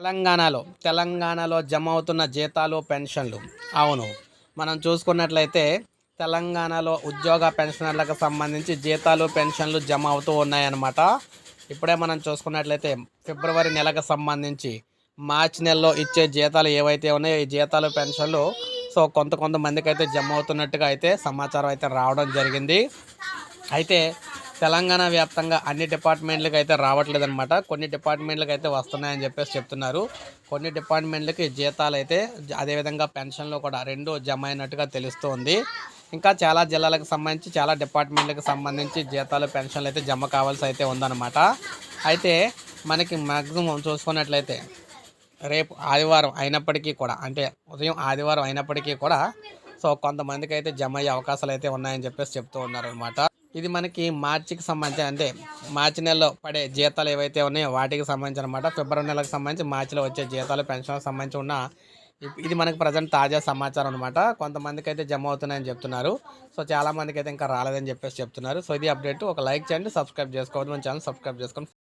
తెలంగాణలో తెలంగాణలో జమ అవుతున్న జీతాలు పెన్షన్లు. అవును. మనం చూసుకున్నట్లయితే తెలంగాణలో ఉద్యోగ పెన్షనర్లకు సంబంధించి జీతాలు పెన్షన్లు జమ అవుతూ ఉన్నాయన్నమాట. ఇప్పుడే మనం చూసుకున్నట్లయితే ఫిబ్రవరి నెలకు సంబంధించి మార్చి నెలలో ఇచ్చే జీతాలు ఏవైతే ఉన్నాయో ఈ జీతాలు పెన్షన్లు సో కొంత కొంతమందికి అయితే జమ అవుతున్నట్టుగా అయితే సమాచారం అయితే రావడం జరిగింది. అయితే తెలంగాణ వ్యాప్తంగా అన్ని డిపార్ట్మెంట్లకు అయితే రావట్లేదు అనమాట కొన్ని డిపార్ట్మెంట్లకు అయితే వస్తున్నాయని చెప్పేసి చెప్తున్నారు. కొన్ని డిపార్ట్మెంట్లకి జీతాలు అయితే అదేవిధంగా పెన్షన్లు కూడా రెండు జమ అయినట్టుగా తెలుస్తోంది. ఇంకా చాలా జిల్లాలకు సంబంధించి చాలా డిపార్ట్మెంట్లకు సంబంధించి జీతాలు పెన్షన్లు అయితే జమ కావాల్సి అయితే ఉందన్నమాట. అయితే మనకి మ్యాక్సిమం చూసుకున్నట్లయితే రేపు ఆదివారం అయినప్పటికీ కూడా అంటే ఉదయం ఆదివారం అయినప్పటికీ కూడా సో కొంతమందికి అయితే జమ అయ్యే అవకాశాలు అయితే ఉన్నాయని చెప్పేసి చెప్తూ ఉన్నారు అనమాట ఇది మనకి మార్చికి సంబంధించి అంటే మార్చి నెలలో పడే జీతాలు ఏవైతే ఉన్నాయో వాటికి సంబంధించి అనమాట ఫిబ్రవరి నెలకు సంబంధించి మార్చిలో వచ్చే జీతాలు పెన్షన్లకు సంబంధించి ఉన్న ఇది మనకి ప్రజెంట్ తాజా సమాచారం అనమాట కొంతమందికి అయితే జమ అవుతున్నాయని చెప్తున్నారు. సో చాలామందికి అయితే ఇంకా రాలేదని చెప్పేసి చెప్తున్నారు. సో ఇది అప్డేట్. ఒక లైక్ చేయండి సబ్స్క్రైబ్ చేసుకోవద్దు. మన ఛానల్ సబ్స్క్రైబ్ చేసుకోండి.